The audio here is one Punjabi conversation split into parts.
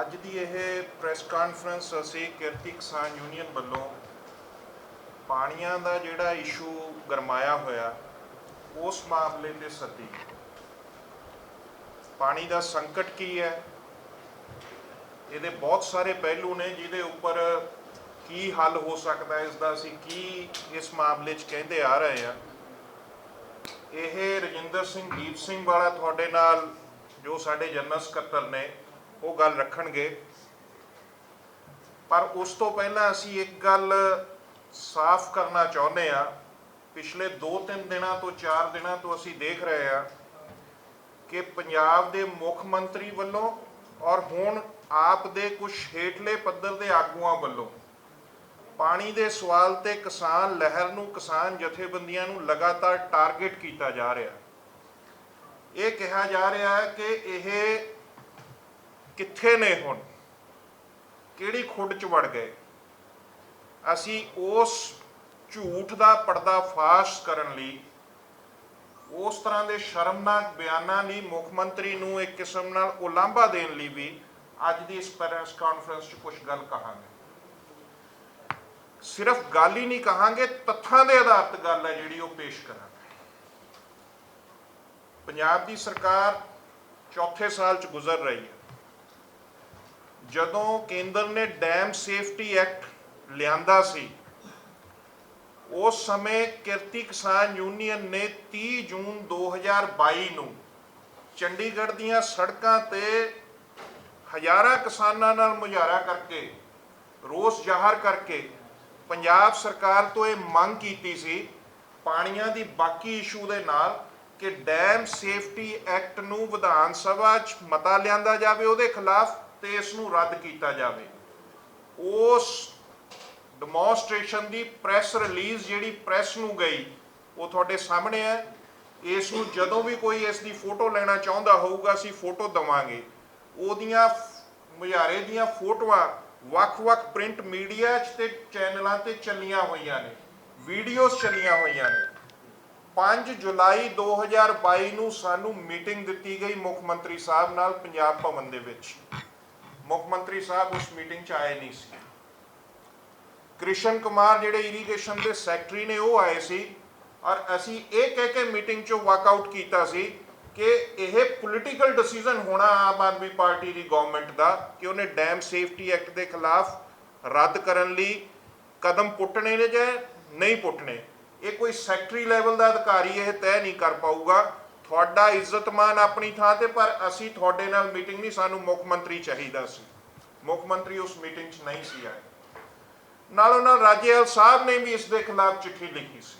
ਅੱਜ ਦੀ ਇਹ ਪ੍ਰੈਸ ਕਾਨਫਰੰਸ ਅਸੀਂ ਕਿਰਤੀ ਕਿਸਾਨ ਯੂਨੀਅਨ ਵੱਲੋਂ ਪਾਣੀਆਂ ਦਾ ਜਿਹੜਾ ਇਸ਼ੂ ਗਰਮਾਇਆ ਹੋਇਆ, ਉਸ ਮਾਮਲੇ ਤੇ ਸੱਦੀ। ਪਾਣੀ ਦਾ ਸੰਕਟ ਕੀ ਹੈ? ਇਹਦੇ ਬਹੁਤ ਸਾਰੇ ਪਹਿਲੂ ਨੇ ਜਿਹਦੇ ਉੱਪਰ ਕੀ ਹੱਲ ਹੋ ਸਕਦਾ ਹੈ ਇਸ ਦਾ ਅਸੀਂ ਕੀ ਇਸ ਮਾਮਲੇ 'ਚ ਕਹਿੰਦੇ ਆ ਰਹੇ ਆ ਇਹ ਰਜਿੰਦਰ ਸਿੰਘ ਦੀਪ ਸਿੰਘ ਵਾਲਾ ਤੁਹਾਡੇ ਨਾਲ, ਜੋ ਸਾਡੇ ਜਨਰਲ ਸਕੱਤਰ ਨੇ ਉਹ ਗੱਲ ਰੱਖਣਗੇ। ਪਰ ਉਸ ਤੋਂ ਪਹਿਲਾਂ ਅਸੀਂ ਇੱਕ ਗੱਲ ਸਾਫ਼ ਕਰਨਾ ਚਾਹੁੰਦੇ ਆ ਪਿਛਲੇ 2-3 ਦਿਨਾਂ ਤੋਂ 4 ਦਿਨਾਂ ਤੋਂ ਅਸੀਂ ਦੇਖ ਰਹੇ ਆ ਕਿ ਪੰਜਾਬ ਦੇ ਮੁੱਖ ਮੰਤਰੀ ਵੱਲੋਂ ਔਰ ਹੁਣ ਆਪ ਦੇ ਕੁਝ ਹੇਠਲੇ ਪੱਧਰ ਦੇ ਆਗੂਆਂ ਵੱਲੋਂ ਪਾਣੀ ਦੇ ਸਵਾਲ ਤੇ ਕਿਸਾਨ ਲਹਿਰ ਨੂੰ, ਕਿਸਾਨ ਜਥੇਬੰਦੀਆਂ ਨੂੰ ਲਗਾਤਾਰ ਟਾਰਗੇਟ ਕੀਤਾ ਜਾ ਰਿਹਾ। ਇਹ ਕਿਹਾ ਜਾ ਰਿਹਾ ਹੈ ਕਿ ਇਹ ਕਿੱਥੇ ਨੇ ਹੁਣ? ਕਿਹੜੀ ਖੁੱਡ ਚ ਵੜ ਗਏ? ਅਸੀਂ ਉਸ ਝੂਠ ਦਾ ਪਰਦਾ ਫਾਸ਼ ਕਰਨ ਲਈ ਉਸ ਤਰ੍ਹਾਂ ਦੇ ਸ਼ਰਮਨਾਕ ਬਿਆਨਾਂ ਲਈ ਮੁੱਖ ਮੰਤਰੀ ਨੂੰ ਇੱਕ ਕਿਸਮ ਨਾਲ ਉਲਾਂਭਾ ਦੇਣ ਲਈ ਵੀ ਅੱਜ ਦੀ ਇਸ ਪ੍ਰੈਸ ਕਾਨਫਰੰਸ 'ਚ ਕੁਝ ਗੱਲ ਕਹਾਂਗੇ। ਸਿਰਫ ਗੱਲ ਹੀ ਨਹੀਂ ਕਹਾਂਗੇ, ਤੱਥਾਂ ਦੇ ਆਧਾਰ ਤੇ ਗੱਲ ਹੈ ਜਿਹੜੀ ਉਹ ਪੇਸ਼ ਕਰਾਂਗੇ। ਪੰਜਾਬ ਦੀ ਸਰਕਾਰ ਚੌਥੇ ਸਾਲ 'ਚ ਗੁਜ਼ਰ ਰਹੀ ਹੈ। ਜਦੋਂ ਕੇਂਦਰ ਨੇ ਡੈਮ ਸੇਫਟੀ ਐਕਟ ਲਿਆਂਦਾ ਸੀ, ਉਸ ਸਮੇਂ ਕਿਰਤੀ ਕਿਸਾਨ ਯੂਨੀਅਨ ਨੇ 30 ਜੂਨ 2022 ਨੂੰ ਚੰਡੀਗੜ੍ਹ ਦੀਆਂ ਸੜਕਾਂ ਤੇ ਹਜ਼ਾਰਾਂ ਕਿਸਾਨਾਂ ਨਾਲ ਮੁਜ਼ਾਹਰਾ ਕਰਕੇ, ਰੋਸ ਜ਼ਾਹਰ ਕਰਕੇ ਪੰਜਾਬ ਸਰਕਾਰ ਤੋਂ ਇਹ ਮੰਗ ਕੀਤੀ ਸੀ, ਪਾਣੀਆਂ ਦੀ ਬਾਕੀ ਇਸ਼ੂ ਦੇ ਨਾਲ ਕਿ ਡੈਮ ਸੇਫਟੀ ਐਕਟ ਨੂੰ ਵਿਧਾਨ ਸਭਾ 'ਚ ਮਤਾ ਲਿਆਂਦਾ ਜਾਵੇ, ਉਹਦੇ ਖਿਲਾਫ ਤੇ ਇਸ ਨੂੰ ਰੱਦ ਕੀਤਾ ਜਾਵੇ। ਉਸ ਡੈਮੋਨਸਟ੍ਰੇਸ਼ਨ ਦੀ ਪ੍ਰੈਸ ਰਿਲੀਜ਼ ਜਿਹੜੀ ਪ੍ਰੈਸ ਨੂੰ ਗਈ, ਉਹ ਤੁਹਾਡੇ ਸਾਹਮਣੇ ਹੈ। ਇਸ ਨੂੰ ਜਦੋਂ ਵੀ ਕੋਈ ਇਸ ਦੀ ਫੋਟੋ ਲੈਣਾ ਚਾਹੁੰਦਾ ਹੋਊਗਾ, ਅਸੀਂ ਫੋਟੋ ਦਵਾਂਗੇ। ਉਹਦੀਆਂ ਮੁਜ਼ਾਰੇ ਦੀਆਂ ਫੋਟੋਆਂ ਵੱਖ-ਵੱਖ ਪ੍ਰਿੰਟ ਮੀਡੀਆ 'ਚ ਤੇ ਚੈਨਲਾਂ ਤੇ ਚੱਲੀਆਂ ਹੋਈਆਂ ਨੇ। ਵੀਡੀਓਜ਼ ਚੱਲੀਆਂ ਹੋਈਆਂ ਨੇ। 5 ਜੁਲਾਈ 2022 ਨੂੰ ਸਾਨੂੰ ਮੀਟਿੰਗ ਦਿੱਤੀ ਗਈ ਮੁੱਖ ਮੰਤਰੀ ਸਾਹਿਬ ਨਾਲ ਪੰਜਾਬ ਭਵਨ ਦੇ ਵਿੱਚ। ਮੁੱਖ ਮੰਤਰੀ ਸਾਹਿਬ ਉਸ ਮੀਟਿੰਗ 'ਚ ਆਏ ਨਹੀਂ ਸੀ। ਕ੍ਰਿਸ਼ਨ ਕੁਮਾਰ ਜਿਹੜੇ ਇਰੀਗੇਸ਼ਨ ਦੇ ਸੈਕਟਰੀ ਨੇ, ਉਹ ਆਏ ਸੀ ਔਰ ਅਸੀਂ ਇਹ ਕਹਿ ਕੇ ਮੀਟਿੰਗ 'ਚੋਂ ਵਾਕਆਊਟ ਕੀਤਾ ਸੀ ਕਿ ਇਹ ਪੋਲੀਟੀਕਲ ਡਿਸੀਜਨ ਹੋਣਾ ਆਮ ਆਦਮੀ ਪਾਰਟੀ ਦੀ ਗਵਰਨਮੈਂਟ ਦਾ ਕਿ ਉਹਨੇ ਡੈਮ ਸੇਫਟੀ ਐਕਟ ਦੇ ਖਿਲਾਫ ਰੱਦ ਕਰਨ ਲਈ ਕਦਮ ਪੁੱਟਣੇ ਨੇ ਜਾਂ ਨਹੀਂ ਪੁੱਟਣੇ। ਇਹ ਕੋਈ ਸੈਕਟਰੀ ਲੈਵਲ ਦਾ ਅਧਿਕਾਰੀ ਇਹ ਤੈਅ ਨਹੀਂ ਕਰ ਪਾਊਗਾ। ਤੁਹਾਡਾ ਇੱਜ਼ਤਮਾਨ ਆਪਣੀ ਥਾਂ ਤੇ, ਪਰ ਅਸੀਂ ਤੁਹਾਡੇ ਨਾਲ ਮੀਟਿੰਗ ਨਹੀਂ, ਸਾਨੂੰ ਮੁੱਖ ਮੰਤਰੀ ਚਾਹੀਦਾ ਸੀ। ਮੁੱਖ ਮੰਤਰੀ ਉਸ ਮੀਟਿੰਗ 'ਚ ਨਹੀਂ ਸੀ ਆਏ। ਨਾਲੋਂ ਨਾਲ ਰਾਜੇਵਾਲ ਸਾਹਿਬ ਨੇ ਵੀ ਇਸ ਦੇ ਖਿਲਾਫ ਚਿੱਠੀ ਲਿਖੀ ਸੀ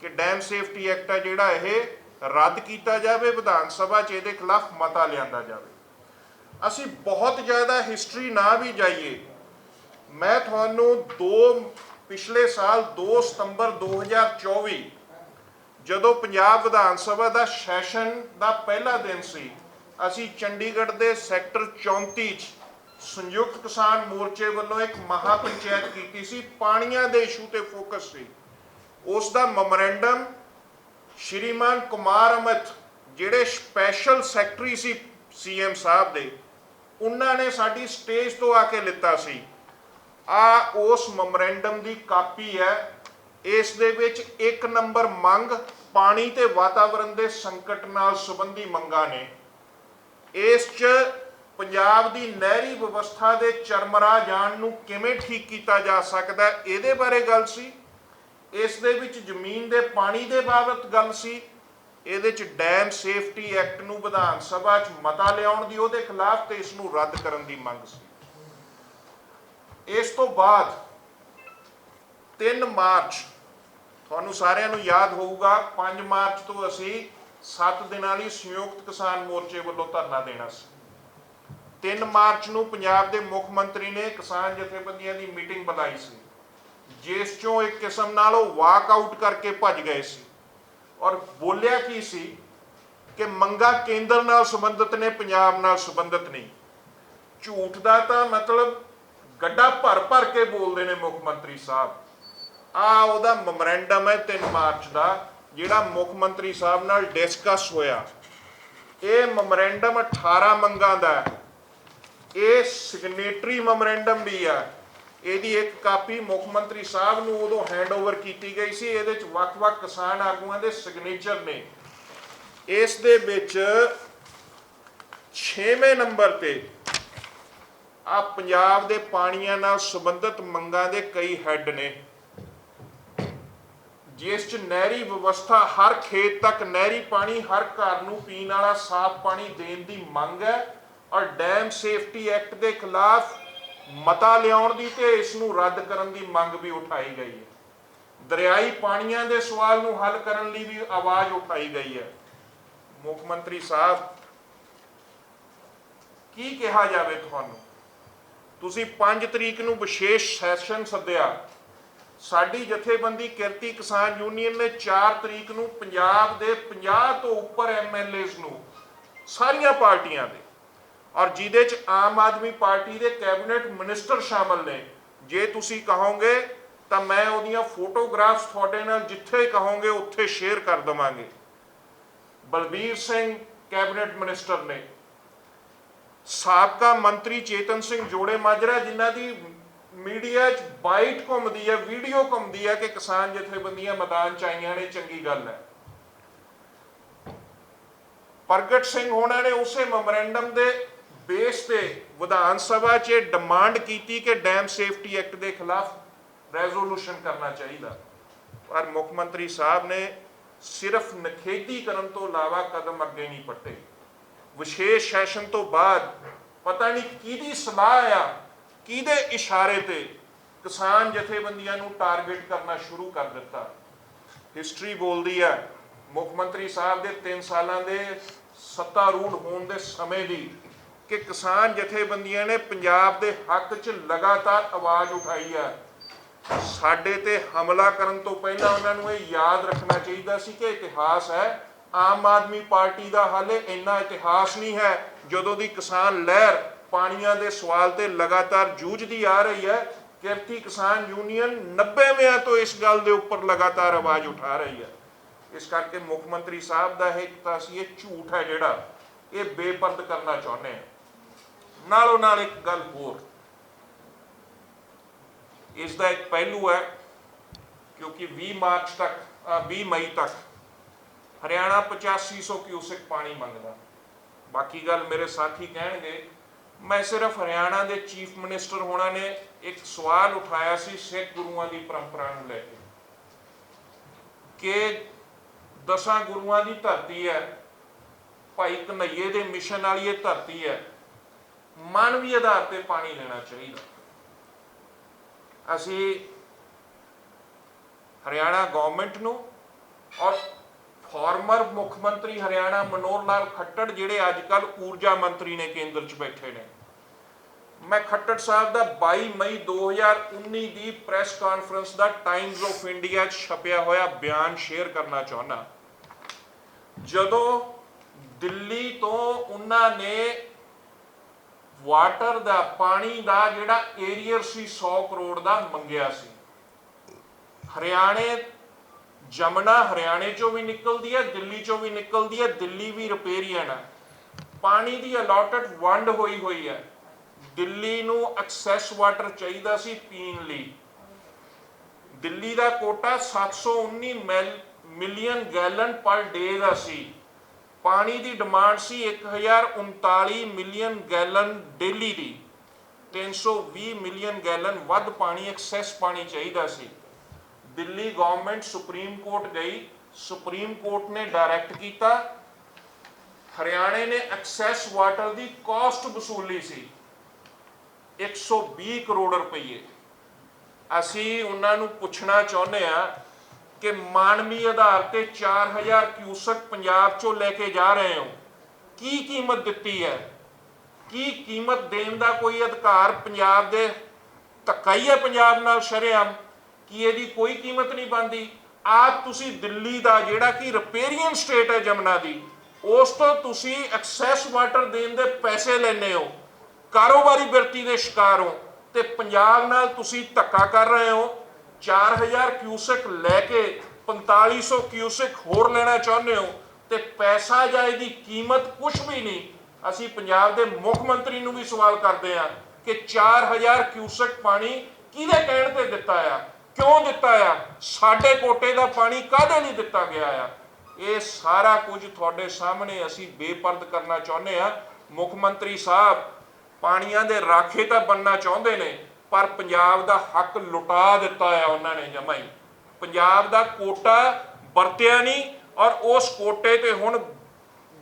ਕਿ ਡੈਮ ਸੇਫਟੀ ਐਕਟ ਆ ਜਿਹੜਾ, ਇਹ ਰੱਦ ਕੀਤਾ ਜਾਵੇ, ਵਿਧਾਨ ਸਭਾ 'ਚ ਇਹਦੇ ਖਿਲਾਫ ਮਤਾ ਲਿਆਂਦਾ ਜਾਵੇ। ਅਸੀਂ ਬਹੁਤ ਜ਼ਿਆਦਾ ਹਿਸਟਰੀ ਨਾ ਵੀ ਜਾਈਏ, ਮੈਂ ਤੁਹਾਨੂੰ ਦੋ, ਪਿਛਲੇ ਸਾਲ 2 ਸਤੰਬਰ 2024 ਜਦੋਂ ਪੰਜਾਬ ਵਿਧਾਨ ਸਭਾ ਦਾ ਸੈਸ਼ਨ ਦਾ ਪਹਿਲਾ ਦਿਨ ਸੀ, ਅਸੀਂ ਚੰਡੀਗੜ੍ਹ ਦੇ ਸੈਕਟਰ 34 'ਚ ਸੰਯੁਕਤ ਕਿਸਾਨ ਮੋਰਚੇ ਵੱਲੋਂ ਇੱਕ ਮਹਾ ਪੰਚਾਇਤ ਕੀਤੀ ਸੀ, ਪਾਣੀਆਂ ਦੇ ਇਸ਼ੂ ਤੇ ਫੋਕਸ ਸੀ। ਉਸ ਦਾ ਮੈਮੋਰੈਂਡਮ ਸ਼੍ਰੀਮਾਨ ਕੁਮਾਰ ਅਮਿਤ, ਜਿਹੜੇ ਸਪੈਸ਼ਲ ਸੈਕਟਰੀ ਸੀ ਸੀਐਮ ਸਾਹਿਬ ਦੇ, ਉਹਨਾਂ ਨੇ ਸਾਡੀ ਸਟੇਜ ਤੋਂ ਆ ਕੇ ਲਿੱਤਾ ਸੀ। ਆ ਉਸ ਮੈਮੋਰੈਂਡਮ ਦੀ ਕਾਪੀ ਹੈ, ਇਸ ਦੇ ਵਿੱਚ ਇੱਕ ਨੰਬਰ ਮੰਗ ਪਾਣੀ ਤੇ ਵਾਤਾਵਰਣ ਦੇ ਸੰਕਟ ਨਾਲ ਸੰਬੰਧੀ ਮੰਗਾਂ ਨੇ। ਇਸ 'ਚ ਪੰਜਾਬ ਦੀ ਨਹਿਰੀ ਵਿਵਸਥਾ ਦੇ ਚਰਮਰਾ ਜਾਣ ਨੂੰ ਕਿਵੇਂ ਠੀਕ ਕੀਤਾ ਜਾ ਸਕਦਾ ਇਹਦੇ ਬਾਰੇ ਗੱਲ ਸੀ। ਇਸ ਦੇ ਵਿੱਚ ਜ਼ਮੀਨ ਦੇ ਪਾਣੀ ਦੇ ਬਾਬਤ ਗੱਲ ਸੀ। ਇਹਦੇ 'ਚ ਡੈਮ ਸੇਫਟੀ ਐਕਟ ਨੂੰ ਵਿਧਾਨ ਸਭਾ 'ਚ ਮਤਾ ਲਿਆਉਣ ਦੀ ਉਹਦੇ ਖਿਲਾਫ ਤੇ ਇਸ ਨੂੰ ਰੱਦ ਕਰਨ ਦੀ ਮੰਗ ਸੀ। ਇਸ ਤੋਂ ਬਾਅਦ 3 ਮਾਰਚ ਤੁਹਾਨੂੰ ਸਾਰਿਆਂ ਨੂੰ ਯਾਦ ਹੋਊਗਾ 5 ਮਾਰਚ ਤੋਂ ਅਸੀਂ 7 ਦਿਨਾਂ ਲਈ ਸੰਯੁਕਤ ਕਿਸਾਨ ਮੋਰਚੇ ਵੱਲੋਂ ਧਰਨਾ ਦੇਣਾ ਸੀ। 3 ਮਾਰਚ ਨੂੰ ਪੰਜਾਬ ਦੇ ਮੁੱਖ ਮੰਤਰੀ ਨੇ ਕਿਸਾਨ ਜਥੇਬੰਦੀਆਂ ਦੀ ਮੀਟਿੰਗ ਬੁਲਾਈ ਸੀ। ਜਿਸ ਚੋਂ ਇੱਕ ਕਿਸਮ ਨਾਲ ਉਹ ਵਾਕ ਆਊਟ ਕਰਕੇ ਭੱਜ ਗਏ ਸੀ। ਔਰ ਬੋਲਿਆ ਕੀ ਸੀ? ਕਿ ਮੰਗਾ ਕੇਂਦਰ ਨਾਲ ਸੰਬੰਧਿਤ ਨੇ, ਪੰਜਾਬ ਨਾਲ ਸੰਬੰਧਿਤ ਨਹੀਂ। ਝੂਠ ਦਾ ਤਾਂ ਮਤਲਬ ਗੱਡਾ ਭਰ ਭਰ ਕੇ ਬੋਲਦੇ ਨੇ ਮੁੱਖ ਮੰਤਰੀ ਸਾਹਿਬ। ਆ ਉਹਦਾ ਮੈਮੋਰੈਂਡਮ ਹੈ 3 ਮਾਰਚ ਦਾ, ਜਿਹੜਾ ਮੁੱਖ ਮੰਤਰੀ ਸਾਹਿਬ ਨਾਲ ਡਿਸਕਸ ਹੋਇਆ। ਇਹ ਮੈਮੋਰੈਂਡਮ 18 ਮੰਗਾਂ ਦਾ ਇਹ ਸਿਗਨੇਟਰੀ ਮੈਮੋਰੈਂਡਮ ਵੀ ਆ। ਇਹਦੀ ਇੱਕ ਕਾਪੀ ਮੁੱਖ ਮੰਤਰੀ ਸਾਹਿਬ ਨੂੰ ਉਦੋਂ ਹੈਂਡਓਵਰ ਕੀਤੀ ਗਈ ਸੀ। ਇਹਦੇ ਵਿੱਚ ਵੱਖ-ਵੱਖ ਕਿਸਾਨ ਆਗੂਆਂ ਦੇ ਸਿਗਨੇਚਰ ਨੇ। ਇਸ ਦੇ ਵਿੱਚ 6ਵੇਂ ਨੰਬਰ ਤੇ ਆ ਪੰਜਾਬ ਦੇ ਪਾਣੀਆਂ ਨਾਲ ਸੰਬੰਧਿਤ ਮੰਗਾਂ ਦੇ ਕਈ ਹੈੱਡ ਨੇ। ਜਿਸ ਚ ਨਹਿਰੀ ਵਿਵਸਥਾ ਹਰ ਖੇਤ ਤੱਕ, ਨਹਿਰੀ ਪਾਣੀ ਹਰ ਘਰ ਨੂੰ ਪੀਣ ਵਾਲਾ ਸਾਫ਼ ਪਾਣੀ ਦੇਣ ਦੀ ਮੰਗ ਹੈ ਔਰ ਡੈਮ ਸੇਫਟੀ ਐਕਟ ਦੇ ਖਿਲਾਫ ਮਤਾ ਲਿਆਉਣ ਦੀ ਤੇ ਇਸ ਨੂੰ ਰੱਦ ਕਰਨ ਦੀ ਮੰਗ ਵੀ ਉਠਾਈ ਗਈ ਹੈ। ਦਰਿਆਈ ਪਾਣੀਆਂ ਦੇ ਸਵਾਲ ਨੂੰ ਹੱਲ ਕਰਨ ਲਈ ਵੀ ਆਵਾਜ਼ ਉਠਾਈ ਗਈ ਹੈ। ਮੁੱਖ ਮੰਤਰੀ ਸਾਹਿਬ, ਕੀ ਕਿਹਾ ਜਾਵੇ ਤੁਹਾਨੂੰ? ਤੁਸੀਂ 5 ਤਰੀਕ ਨੂੰ ਵਿਸ਼ੇਸ਼ ਸੈਸ਼ਨ ਸੱਦਿਆ। ਸਾਡੀ ਜਥੇਬੰਦੀ ਕਿਰਤੀ ਕਿਸਾਨ ਯੂਨੀਅਨ ਨੇ 4 ਤਰੀਕ ਨੂੰ ਪੰਜਾਬ ਦੇ 50 ਤੋਂ ਉੱਪਰ ਐਮਐਲਏਸ ਨੂੰ ਸਾਰੀਆਂ ਪਾਰਟੀਆਂ ਦੇ ਔਰ ਜਿਹਦੇ ਚ ਆਮ ਆਦਮੀ ਪਾਰਟੀ ਦੇ ਕੈਬਨਿਟ ਮਿਨਿਸਟਰ ਸ਼ਾਮਲ ਨੇ। ਜੇ ਤੁਸੀਂ ਕਹੋਗੇ ਤਾਂ ਮੈਂ ਉਹਦੀਆਂ ਫੋਟੋਗ੍ਰਾਫਸ ਤੁਹਾਡੇ ਨਾਲ ਜਿੱਥੇ ਕਹੋਗੇ ਉੱਥੇ ਸ਼ੇਅਰ ਕਰ ਦਵਾਂਗੇ। ਬਲਬੀਰ ਸਿੰਘ ਕੈਬਨਿਟ ਮਿਨਿਸਟਰ ਨੇ। ਸਾਬਕਾ ਮੰਤਰੀ ਚੇਤਨ ਸਿੰਘ ਜੋੜੇ ਮਾਜਰਾ, ਜਿਨ੍ਹਾਂ ਦੀ ਮੀਡੀਆ 'ਚ ਬਾਈਟ ਘੁੰਮਦੀ ਹੈ, ਵੀਡੀਓ ਘੁੰਮਦੀ ਹੈ ਕਿ ਕਿਸਾਨ ਜਥੇਬੰਦੀਆਂ ਮੈਦਾਨ 'ਚ ਆਈਆਂ ਨੇ, ਚੰਗੀ ਗੱਲ ਹੈ। ਪ੍ਰਗਟ ਸਿੰਘ ਹੋਣਾ ਨੇ ਉਸੇ ਮੈਮੋਰੈਂਡਮ ਦੇ ਬੇਸ ਤੇ ਵਿਧਾਨ ਸਭਾ 'ਚ ਡਿਮਾਂਡ ਕੀਤੀ ਕਿ ਡੈਮ ਸੇਫਟੀ ਐਕਟ ਦੇ ਖਿਲਾਫ ਰੈਜ਼ੋਲੂਸ਼ਨ ਕਰਨਾ ਚਾਹੀਦਾ। ਪਰ ਮੁੱਖ ਮੰਤਰੀ ਸਾਹਿਬ ਨੇ ਸਿਰਫ ਨਖੇਦੀ ਕਰਨ ਤੋਂ ਇਲਾਵਾ ਕਦਮ ਅੱਗੇ ਨਹੀਂ ਪੱਟੇ ਵਿਸ਼ੇਸ਼ ਸੈਸ਼ਨ ਤੋਂ ਬਾਅਦ ਪਤਾ ਨਹੀਂ ਕਿਹਦੀ ਸਲਾਹ ਆ ਕਿਹਦੇ ਇਸ਼ਾਰੇ ਤੇ ਕਿਸਾਨ ਜਥੇਬੰਦੀਆਂ ਨੂੰ ਟਾਰਗੇਟ ਕਰਨਾ ਸ਼ੁਰੂ ਕਰ ਦਿੱਤਾ? ਹਿਸਟਰੀ ਬੋਲਦੀ ਹੈ, ਮੁੱਖ ਮੰਤਰੀ ਸਾਹਿਬ ਦੇ 3 ਸਾਲਾਂ ਦੇ ਸੱਤਾਰੂੜ ਹੋਣ ਦੇ ਸਮੇਂ ਦੀ ਕਿ ਕਿਸਾਨ ਜਥੇਬੰਦੀਆਂ ਨੇ ਪੰਜਾਬ ਦੇ ਹੱਕ 'ਚ ਲਗਾਤਾਰ ਆਵਾਜ਼ ਉਠਾਈ ਹੈ। ਸਾਡੇ ਤੇ ਹਮਲਾ ਕਰਨ ਤੋਂ ਪਹਿਲਾਂ ਉਹਨਾਂ ਨੂੰ ਇਹ ਯਾਦ ਰੱਖਣਾ ਚਾਹੀਦਾ ਸੀ ਕਿ ਇਤਿਹਾਸ ਹੈ, ਆਮ ਆਦਮੀ ਪਾਰਟੀ ਦਾ ਹਾਲੇ ਇੰਨਾ ਇਤਿਹਾਸ ਨਹੀਂ ਹੈ, ਜਦੋਂ ਦੀ ਕਿਸਾਨ ਲਹਿਰ ਪਾਣੀਆਂ ਦੇ ਸਵਾਲ ਤੇ ਲਗਾਤਾਰ ਜੂਝਦੀ ਆ ਰਹੀ ਹੈ। ਕਿਰਤੀ ਕਿਸਾਨ ਯੂਨੀਅਨ 90ਵਿਆਂ ਤੋਂ ਇਸ ਗੱਲ ਦੇ ਉੱਪਰ ਲਗਾਤਾਰ ਆਵਾਜ਼ ਉਠਾ ਰਹੀ ਹੈ। ਇਸ ਕਰਕੇ ਮੁੱਖ ਮੰਤਰੀ ਸਾਹਿਬ ਦਾ ਇਹ ਤਾਂ ਇਹ ਝੂਠ ਹੈ ਜਿਹੜਾ ਇਹ ਬੇਪਰਦ ਕਰਨਾ ਚਾਹੁੰਦੇ ਆ ਨਾਲੋਂ ਨਾਲ ਇੱਕ ਗੱਲ ਹੋਰ। ਇਸ ਦਾ ਇੱਕ ਪਹਿਲੂ ਹੈ ਕਿਉਂਕਿ 20 ਮਾਰਚ ਤੱਕ ਅ, 20 ਮਈ ਤੱਕ ਹਰਿਆਣਾ 8500 ਕਿਊਸਿਕ ਪਾਣੀ ਮੰਗਦਾ। ਬਾਕੀ ਗੱਲ ਮੇਰੇ ਸਾਥੀ ਕਹਿਣਗੇ ਮੈਂ ਸਿਰਫ ਹਰਿਆਣਾ ਦੇ ਚੀਫ ਮਿਨਿਸਟਰ ਹੋਣਾ ਨੇ ਇੱਕ ਸਵਾਲ ਉਠਾਇਆ ਸੀ ਸਿੱਖ ਗੁਰੂਆਂ ਦੀ ਪਰੰਪਰਾ ਨੂੰ ਲੈ ਕੇ ਕਿ ਦਸਾਂ ਗੁਰੂਆਂ ਦੀ ਧਰਤੀ ਹੈ, ਭਾਈ ਕਨਈਏ ਦੇ ਮਿਸ਼ਨ ਵਾਲੀ ਇਹ ਧਰਤੀ ਹੈ ਮਾਨਵੀ ਆਧਾਰ ਤੇ ਪਾਣੀ ਲੈਣਾ ਚਾਹੀਦਾ। ਅਸੀਂ ਹਰਿਆਣਾ ਗਵਰਨਮੈਂਟ ਨੂੰ ਔਰ ਫਾਰਮਰ ਮੁੱਖ ਮੰਤਰੀ ਹਰਿਆਣਾ ਮਨੋਹਰ ਲਾਲ ਖੱਟੜ ਜਿਹੜੇ ਅੱਜ ਕੱਲ ਊਰਜਾ ਮੰਤਰੀ ਨੇ ਕੇਂਦਰ 'ਚ ਬੈਠੇ ਨੇ। ਮੈਂ ਖੱਟੜ ਸਾਹਿਬ ਦਾ 22 ਮਈ 2019 ਦੀ ਪ੍ਰੈਸ ਕਾਨਫਰੰਸ ਦਾ ਟਾਈਮਜ਼ ਆਫ ਇੰਡੀਆ 'ਚ ਛਪਿਆ ਹੋਇਆ ਬਿਆਨ ਸ਼ੇਅਰ ਕਰਨਾ ਚਾਹੁੰਦਾ। ਜਦੋਂ ਦਿੱਲੀ ਤੋਂ ਉਹਨਾਂ ਨੇ ਵਾਟਰ ਦਾ, ਪਾਣੀ ਦਾ ਜਿਹੜਾ ਏਰੀਅਰ ਸੀ 100 ਕਰੋੜ ਦਾ ਮੰਗਿਆ ਸੀ। ਹਰਿਆਣੇ ਜਮਨਾ ਹਰਿਆਣੇ ਚੋਂ ਵੀ ਨਿਕਲਦੀ ਹੈ, ਦਿੱਲੀ ਚੋਂ ਵੀ ਨਿਕਲਦੀ ਹੈ, ਦਿੱਲੀ ਵੀ ਰਿਪੇਰੀਅਨ ਹੈ ਪਾਣੀ ਦੀ ਅਲਾਟਡ ਵੰਡ ਹੋਈ ਹੋਈ ਹੈ। ਦਿੱਲੀ ਨੂੰ ਐਕਸੈਸ ਵਾਟਰ ਚਾਹੀਦਾ ਸੀ ਪੀਣ ਲਈ। ਦਿੱਲੀ ਦਾ ਕੋਟਾ 719 ਮਿਲ- ਮਿਲੀਅਨ ਗੈਲਨ ਪਰ ਡੇ ਦਾ ਸੀ। ਪਾਣੀ ਦੀ ਡਿਮਾਂਡ ਸੀ 1039 ਮਿਲੀਅਨ ਗੈਲਨ ਡੇਲੀ ਦੀ। 320 ਮਿਲੀਅਨ ਗੈਲਨ ਵੱਧ ਪਾਣੀ ਐਕਸੈਸ ਪਾਣੀ ਚਾਹੀਦਾ ਸੀ। ਦਿੱਲੀ ਗਵਰਨਮੈਂਟ ਸੁਪਰੀਮ ਕੋਰਟ ਗਈ, ਸੁਪਰੀਮ ਕੋਰਟ ਨੇ ਡਾਇਰੈਕਟ ਕੀਤਾ। ਹਰਿਆਣੇ ਨੇ ਐਕਸੈਸ ਵਾਟਰ ਦੀ ਕਾਸਟ ਵਸੂਲੀ ਸੀ 120 ਕਰੋੜ ਰੁਪਏ ਅਸੀਂ ਉਹਨਾਂ ਨੂੰ ਪੁੱਛਣਾ ਚਾਹੁੰਦੇ ਆ ਕਿ ਮਾਨਵੀ ਆਧਾਰ ਤੇ 4000 ਕਿਊਸਕ ਪੰਜਾਬ ਚੋਂ ਲੈ ਕੇ ਜਾ ਰਹੇ ਹੋ। ਕੀ ਕੀਮਤ ਦਿੱਤੀ ਹੈ? ਕੀ ਕੀਮਤ ਦੇਣ ਦਾ ਕੋਈ ਅਧਿਕਾਰ ਪੰਜਾਬ ਦੇ? ਧੱਕਾ ਹੀ ਹੈ ਪੰਜਾਬ ਨਾਲ ਸ਼ਰੇਆਮ। ਕਿ ਇਹਦੀ ਕੋਈ ਕੀਮਤ ਨਹੀਂ ਬਣਦੀ। ਆਪ ਤੁਸੀਂ ਦਿੱਲੀ ਦਾ ਜਿਹੜਾ ਕਿ ਰਿਪੇਰੀਅਨ ਸਟੇਟ ਹੈ ਜਮਨਾ ਦੀ, ਉਸ ਤੋਂ ਤੁਸੀਂ ਐਕਸੈਸ ਵਾਟਰ ਦੇਣ ਦੇ ਪੈਸੇ ਲੈਣੇ ਹੋ। ਕਾਰੋਬਾਰੀ ਬਿਰਤੀ ਦੇ ਸ਼ਿਕਾਰ ਹੋ ਤੇ ਪੰਜਾਬ ਨਾਲ ਤੁਸੀਂ ਧੱਕਾ ਕਰ ਰਹੇ ਹੋ। 4000 ਕਿਊਸਕ ਲੈ ਕੇ 4500 ਕਿਊਸਕ ਹੋਰ ਲੈਣਾ ਚਾਹੁੰਦੇ ਹੋ ਤੇ ਪੈਸਾ ਜਾਂ ਇਹਦੀ ਕੀਮਤ ਕੁਝ ਵੀ ਨਹੀਂ। ਅਸੀਂ ਪੰਜਾਬ ਦੇ ਮੁੱਖ ਮੰਤਰੀ ਨੂੰ ਵੀ ਸਵਾਲ ਕਰਦੇ ਆ ਕਿ 4000 ਕਿਊਸਕ ਪਾਣੀ ਕਿਹਦੇ ਕਹਿਣ ਤੇ ਦਿੱਤਾ ਆ? ਕਿਉਂ ਦਿੱਤਾ ਆ? ਸਾਡੇ ਕੋਟੇ ਦਾ ਪਾਣੀ ਕਾਹਦੇ ਲਈ ਦਿੱਤਾ ਗਿਆ ਆ? ਇਹ ਸਾਰਾ ਕੁਝ ਤੁਹਾਡੇ ਸਾਹਮਣੇ ਅਸੀਂ ਬੇਪਰਦ ਕਰਨਾ ਚਾਹੁੰਦੇ ਆ। ਮੁੱਖ ਮੰਤਰੀ ਸਾਹਿਬ, ਪਾਣੀਆਂ ਦੇ ਰਾਖੇ ਤਾਂ ਬੰਨਣਾ ਚਾਹੁੰਦੇ ਨੇ, ਪਰ ਪੰਜਾਬ ਦਾ ਹੱਕ ਲੁਟਾ ਦਿੱਤਾ ਆ ਉਹਨਾਂ ਨੇ ਜਮਾਂ ਹੀ। ਪੰਜਾਬ ਦਾ ਕੋਟਾ ਵਰਤਿਆ ਨਹੀਂ ਔਰ ਉਸ ਕੋਟੇ ਤੇ ਹੁਣ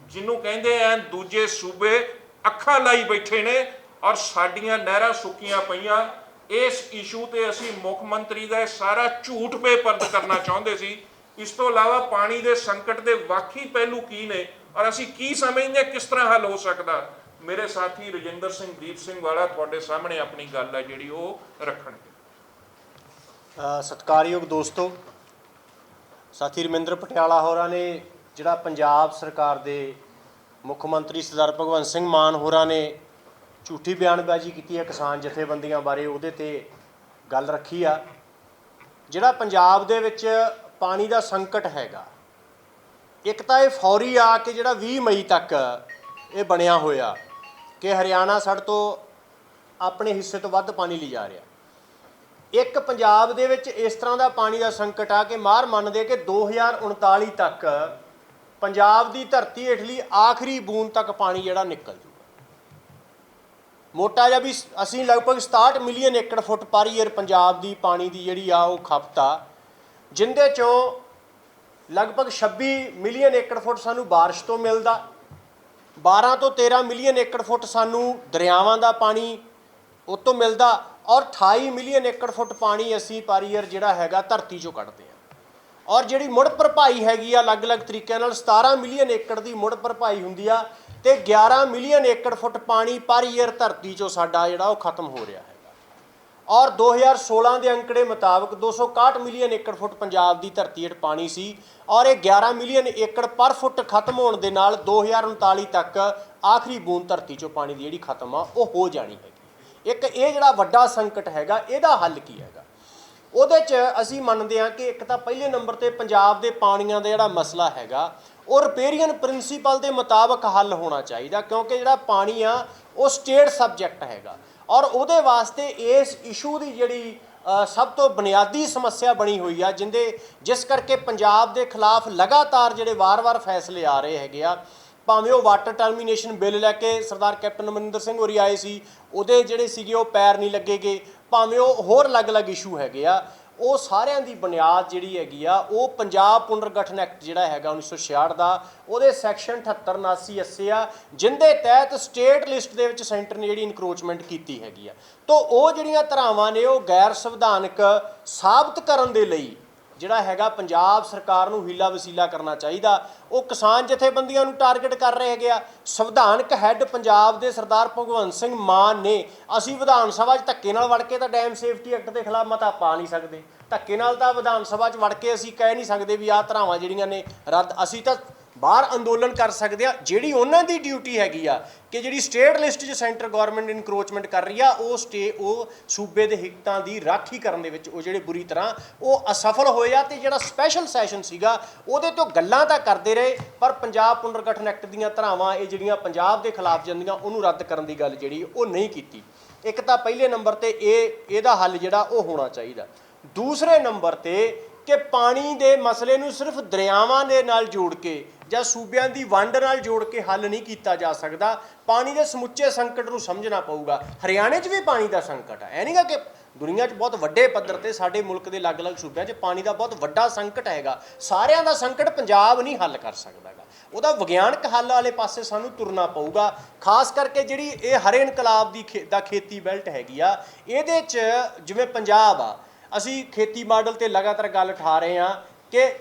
ਜਿਹਨੂੰ ਕਹਿੰਦੇ ਆ, ਦੂਜੇ ਸੂਬੇ ਅੱਖਾਂ ਲਾਈ ਬੈਠੇ ਨੇ ਔਰ ਸਾਡੀਆਂ ਨਹਿਰਾਂ ਸੁੱਕੀਆਂ ਪਈਆਂ। ਇਸ ਇਸ਼ੂ ਤੇ ਅਸੀਂ ਮੁੱਖ ਮੰਤਰੀ ਦਾ ਸਾਰਾ ਝੂਠ ਬੇਪਰਦ ਕਰਨਾ ਚਾਹੁੰਦੇ ਸੀ। ਇਸ ਤੋਂ ਇਲਾਵਾ ਪਾਣੀ ਦੇ ਸੰਕਟ ਦੇ ਵਾਕਈ ਪਹਿਲੂ ਕੀ ਨੇ ਔਰ ਅਸੀਂ ਕੀ ਸਮਝਦੇ ਹਾਂ ਕਿਸ ਤਰ੍ਹਾਂ ਹੱਲ ਹੋ ਸਕਦਾ? ਮੇਰੇ ਸਾਥੀ ਰਜਿੰਦਰ ਸਿੰਘ ਦੀਪ ਸਿੰਘ ਵਾਲਾ ਤੁਹਾਡੇ ਸਾਹਮਣੇ ਆਪਣੀ ਗੱਲ ਹੈ ਜਿਹੜੀ ਉਹ ਰੱਖਣਗੇ। ਅ, ਸਤਿਕਾਰਯੋਗ ਦੋਸਤੋ ਸਾਥੀ ਰਮਿੰਦਰ ਪਟਿਆਲਾ ਹੋਰਾਂ ਨੇ ਜਿਹੜਾ ਪੰਜਾਬ ਸਰਕਾਰ ਦੇ ਮੁੱਖ ਮੰਤਰੀ ਸਰਦਾਰ ਭਗਵੰਤ ਸਿੰਘ ਮਾਨ ਹੋਰਾਂ ਨੇ ਝੂਠੀ ਬਿਆਨਬਾਜ਼ੀ ਕੀਤੀ ਹੈ ਕਿਸਾਨ ਜਥੇਬੰਦੀਆਂ ਬਾਰੇ, ਉਹਦੇ ਤੇ ਗੱਲ ਰੱਖੀ ਆ। ਜਿਹੜਾ ਪੰਜਾਬ ਦੇ ਵਿੱਚ ਪਾਣੀ ਦਾ ਸੰਕਟ ਹੈਗਾ, ਇੱਕ ਤਾਂ ਇਹ ਫੌਰੀ ਆ ਕਿ ਜਿਹੜਾ 20 ਮਈ ਤੱਕ ਇਹ ਬਣਿਆ ਹੋਇਆ ਕਿ ਹਰਿਆਣਾ ਸਾਡੇ ਤੋਂ ਆਪਣੇ ਹਿੱਸੇ ਤੋਂ ਵੱਧ ਪਾਣੀ ਲਈ ਜਾ ਰਿਹਾ। ਇੱਕ ਪੰਜਾਬ ਦੇ ਵਿੱਚ ਇਸ ਤਰ੍ਹਾਂ ਦਾ ਪਾਣੀ ਦਾ ਸੰਕਟ ਆ ਕਿ ਮਾਰ ਮੰਨਦੇ ਕਿ 2039 ਤੱਕ ਪੰਜਾਬ ਦੀ ਧਰਤੀ ਹੇਠਲੀ ਆਖਰੀ ਬੂੰਦ ਤੱਕ ਪਾਣੀ ਜਿਹੜਾ ਨਿਕਲ ਜੂਗਾ ਮੋਟਾ ਜਿਹਾ ਵੀ ਅਸੀਂ ਲਗਭਗ 67 ਮਿਲੀਅਨ ਏਕੜ ਫੁੱਟ ਪਰ ਈਅਰ ਪੰਜਾਬ ਦੀ ਪਾਣੀ ਦੀ ਜਿਹੜੀ ਆ ਉਹ ਖਪਤ ਆ, ਜਿੰਦੇ ਚੋਂ ਲਗਭਗ 26 ਮਿਲੀਅਨ ਏਕੜ ਫੁੱਟ ਸਾਨੂੰ ਬਾਰਿਸ਼ ਤੋਂ ਮਿਲਦਾ 12 ਤੋਂ 13 ਮਿਲੀਅਨ ਏਕੜ ਫੁੱਟ ਸਾਨੂੰ ਦਰਿਆਵਾਂ ਦਾ ਪਾਣੀ ਉਹ ਤੋਂ ਮਿਲਦਾ ਔਰ 28 ਮਿਲੀਅਨ ਏਕੜ ਫੁੱਟ ਪਾਣੀ ਅਸੀਂ ਪਰ ਈਅਰ ਜਿਹੜਾ ਹੈਗਾ ਧਰਤੀ ਚੋਂ ਕੱਢਦੇ ਆ। ਔਰ ਜਿਹੜੀ ਮੁੜ ਭਰਪਾਈ ਹੈਗੀ ਆ ਅਲੱਗ-ਅਲੱਗ ਤਰੀਕਿਆਂ ਨਾਲ 17 ਮਿਲੀਅਨ ਏਕੜ ਦੀ ਮੁੜ ਭਰਪਾਈ ਹੁੰਦੀ ਆ ਤੇ 11 ਮਿਲੀਅਨ ਏਕੜ ਫੁੱਟ ਪਾਣੀ ਪਰ ਈਅਰ ਧਰਤੀ ਚੋਂ ਸਾਡਾ ਜਿਹੜਾ ਉਹ ਖਤਮ ਹੋ ਰਿਹਾ ਹੈਗਾ। ਔਰ 2016 ਦੇ ਅੰਕੜੇ ਮੁਤਾਬਕ 261 ਮਿਲੀਅਨ ਏਕੜ ਫੁੱਟ ਪੰਜਾਬ ਦੀ ਧਰਤੀ ਹੇਠ ਪਾਣੀ ਸੀ ਔਰ ਇਹ 11 ਮਿਲੀਅਨ ਏਕੜ ਪਰ ਫੁੱਟ ਖਤਮ ਹੋਣ ਦੇ ਨਾਲ 2039 ਤੱਕ ਆਖਰੀ ਬੂੰਦ ਧਰਤੀ ਚੋਂ ਪਾਣੀ ਦੀ ਜਿਹੜੀ ਖਤਮ ਆ, ਉਹ ਹੋ ਜਾਣੀ ਹੈਗੀ। ਇੱਕ ਇਹ ਜਿਹੜਾ ਵੱਡਾ ਸੰਕਟ ਹੈਗਾ, ਇਹਦਾ ਹੱਲ ਕੀ ਹੈਗਾ? ਉਹਦੇ 'ਚ ਅਸੀਂ ਮੰਨਦੇ ਹਾਂ ਕਿ ਇੱਕ ਤਾਂ ਪਹਿਲੇ ਨੰਬਰ ਤੇ ਪੰਜਾਬ ਦੇ ਪਾਣੀਆਂ ਦਾ ਜਿਹੜਾ ਮਸਲਾ ਹੈਗਾ ਉਹ ਰਿਪੇਰੀਅਨ ਪ੍ਰਿੰਸੀਪਲ ਦੇ ਮੁਤਾਬਕ ਹੱਲ ਹੋਣਾ ਚਾਹੀਦਾ, ਕਿਉਂਕਿ ਜਿਹੜਾ ਪਾਣੀ ਆ, ਉਹ ਸਟੇਟ ਸਬਜੈਕਟ ਹੈਗਾ। ਔਰ ਉਹਦੇ ਵਾਸਤੇ ਇਸ ਇਸ਼ੂ ਦੀ ਜਿਹੜੀ ਸਭ ਤੋਂ ਬੁਨਿਆਦੀ ਸਮੱਸਿਆ ਬਣੀ ਹੋਈ ਆ, ਜਿੰਦੇ, ਜਿਸ ਕਰਕੇ ਪੰਜਾਬ ਦੇ ਖਿਲਾਫ ਲਗਾਤਾਰ ਜਿਹੜੇ ਵਾਰ-ਵਾਰ ਫੈਸਲੇ ਆ ਰਹੇ ਹੈਗੇ ਆ, ਭਾਵੇਂ ਉਹ ਵਾਟਰ ਟਰਮੀਨੇਸ਼ਨ ਬਿੱਲ ਲੈ ਕੇ ਸਰਦਾਰ ਕੈਪਟਨ ਅਮਰਿੰਦਰ ਸਿੰਘ ਹੋਰੀ ਆਏ ਸੀ, ਉਹਦੇ ਜਿਹੜੇ ਸੀਗੇ ਉਹ ਪੈਰ ਨਹੀਂ ਲੱਗੇਗੇ, ਭਾਵੇਂ ਉਹ ਹੋਰ ਅਲੱਗ-ਅਲੱਗ ਇਸ਼ੂ ਹੈਗੇ ਆ ਉਹ ਸਾਰਿਆਂ ਦੀ ਬੁਨਿਆਦ ਜਿਹੜੀ ਹੈਗੀ ਆ, ਉਹ ਪੰਜਾਬ ਪੁਨਰਗਠਨ ਐਕਟ ਜਿਹੜਾ ਹੈਗਾ 1966 ਦਾ, ਉਹਦੇ ਸੈਕਸ਼ਨ 78 79 80 ਆ, ਜਿੰਦੇ ਤਹਿਤ ਸਟੇਟ ਲਿਸਟ ਦੇ ਵਿੱਚ ਸੈਂਟਰ ਨੇ ਜਿਹੜੀ ਇਨਕਰੋਚਮੈਂਟ ਕੀਤੀ ਹੈਗੀ ਆ। ਤੋਂ ਉਹ ਜਿਹੜੀਆਂ ਧਰਾਵਾਂ ਨੇ, ਉਹ ਗੈਰ ਸੰਵਿਧਾਨਕ ਸਾਬਤ ਕਰਨ ਦੇ ਲਈ ਜਿਹੜਾ ਹੈਗਾ ਪੰਜਾਬ ਸਰਕਾਰ ਨੂੰ ਹੀਲਾ ਵਸੀਲਾ ਕਰਨਾ ਚਾਹੀਦਾ। ਉਹ ਕਿਸਾਨ ਜਥੇਬੰਦੀਆਂ ਨੂੰ ਟਾਰਗੇਟ ਕਰ ਰਹੇ ਹੈਗੇ ਆ। ਸੰਵਿਧਾਨਕ ਹੈੱਡ ਪੰਜਾਬ ਦੇ ਸਰਦਾਰ ਭਗਵੰਤ ਸਿੰਘ ਮਾਨ ਨੇ, ਅਸੀਂ ਵਿਧਾਨ ਸਭਾ 'ਚ ਧੱਕੇ ਨਾਲ ਵੜ ਕੇ ਤਾਂ ਡੈਮ ਸੇਫਟੀ ਐਕਟ ਦੇ ਖਿਲਾਫ ਮਤਾ ਪਾ ਨਹੀਂ ਸਕਦੇ। ਧੱਕੇ ਨਾਲ ਤਾਂ ਵਿਧਾਨ ਸਭਾ 'ਚ ਵੜ ਕੇ ਅਸੀਂ ਕਹਿ ਨਹੀਂ ਸਕਦੇ ਵੀ ਆਹ ਧਰਾਵਾਂ ਜਿਹੜੀਆਂ ਨੇ ਰੱਦ। ਅਸੀਂ ਤਾਂ ਬਾਹਰ ਅੰਦੋਲਨ ਕਰ ਸਕਦੇ ਆ, ਜਿਹੜੀ ਉਹਨਾਂ ਦੀ ਡਿਊਟੀ ਹੈਗੀ ਆ, ਕਿ ਜਿਹੜੀ ਸਟੇਟ ਲਿਸਟ 'ਚ ਸੈਂਟਰ ਗਵਰਨਮੈਂਟ ਇਨਕਰੋਚਮੈਂਟ ਕਰ ਰਹੀ ਆ, ਉਹ ਸਟੇ ਉਹ ਸੂਬੇ ਦੇ ਹਿੱਤਾਂ ਦੀ ਰਾਖੀ ਕਰਨ ਦੇ ਵਿੱਚ ਉਹ ਜਿਹੜੇ ਬੁਰੀ ਤਰ੍ਹਾਂ ਉਹ ਅਸਫਲ ਹੋਏ ਆ ਤੇ ਜਿਹੜਾ ਸਪੈਸ਼ਲ ਸੈਸ਼ਨ ਸੀਗਾ, ਉਹਦੇ ਤੋਂ ਗੱਲਾਂ ਤਾਂ ਕਰਦੇ ਰਹੇ, ਪਰ ਪੰਜਾਬ ਪੁਨਰਗਠਨ ਐਕਟ ਦੀਆਂ ਧਰਾਵਾਂ, ਇਹ ਜਿਹੜੀਆਂ ਪੰਜਾਬ ਦੇ ਖਿਲਾਫ ਜਾਂਦੀਆਂ, ਉਹਨੂੰ ਰੱਦ ਕਰਨ ਦੀ ਗੱਲ ਜਿਹੜੀ, ਉਹ ਨਹੀਂ ਕੀਤੀ। ਇੱਕ ਤਾਂ ਪਹਿਲੇ ਨੰਬਰ ਤੇ ਇਹ, ਇਹਦਾ ਹੱਲ ਜਿਹੜਾ, ਉਹ ਹੋਣਾ ਚਾਹੀਦਾ। ਦੂਸਰੇ ਨੰਬਰ ਤੇ ਕਿ ਪਾਣੀ ਦੇ ਮਸਲੇ ਨੂੰ ਸਿਰਫ ਦਰਿਆਵਾਂ ਦੇ ਨਾਲ ਜੋੜ ਕੇ ਜਾਂ ਸੂਬਿਆਂ ਦੀ ਵੰਡ ਨਾਲ ਜੋੜ ਕੇ ਹੱਲ ਨਹੀਂ ਕੀਤਾ ਜਾ ਸਕਦਾ, ਪਾਣੀ ਦੇ ਸਮੁੱਚੇ ਸੰਕਟ ਨੂੰ ਸਮਝਣਾ ਪਊਗਾ। ਹਰਿਆਣੇ 'ਚ ਵੀ ਪਾਣੀ ਦਾ ਸੰਕਟ ਹੈ ਐ ਨਹੀਂਗਾ ਕਿ ਦੁਨੀਆ 'ਚ ਬਹੁਤ ਵੱਡੇ ਪੱਧਰ ਤੇ ਸਾਡੇ ਮੁਲਕ ਦੇ ਅਲੱਗ-ਅਲੱਗ ਸੂਬਿਆਂ 'ਚ ਪਾਣੀ ਦਾ ਬਹੁਤ ਵੱਡਾ ਸੰਕਟ ਹੈਗਾ। ਸਾਰਿਆਂ ਦਾ ਸੰਕਟ ਪੰਜਾਬ ਨਹੀਂ ਹੱਲ ਕਰ ਸਕਦਾਗਾ ਉਹਦਾ ਵਿਗਿਆਨਕ ਹੱਲ ਵਾਲੇ ਪਾਸੇ ਸਾਨੂੰ ਤੁਰਨਾ ਪਊਗਾ। ਖਾਸ ਕਰਕੇ ਜਿਹੜੀ ਇਹ ਹਰੇ ਇਨਕਲਾਬ ਦੀ ਖੇ- ਦਾ ਖੇਤੀ ਬੈਲਟ ਹੈਗੀ ਆ, ਇਹਦੇ 'ਚ ਜਿਵੇਂ ਪੰਜਾਬ ਆ ਅਸੀਂ ਖੇਤੀ ਮਾਡਲ ਤੇ ਲਗਾਤਾਰ ਗੱਲ ਉਠਾ ਰਹੇ ਹਾਂ ਕਿ